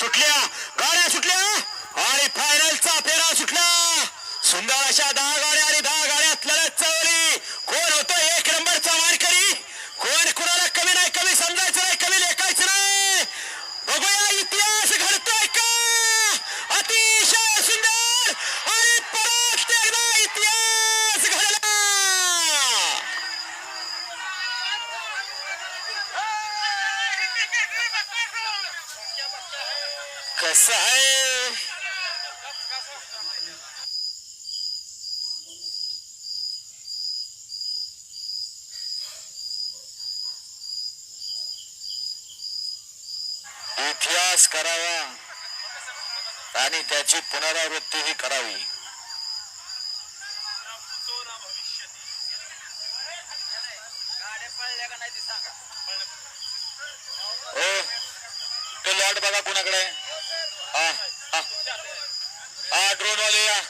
सुटल्या. गाड्या सुटल्या. आणि फायनलचा फेरा सुटला. सुंदर अशा दहा कसं आहे इतिहास करावा आणि त्याची पुनरावृत्तीही करावी ओ तो लॉट बघा कुणाकडे आहे? हा हा. हा ड्रोन वाले या.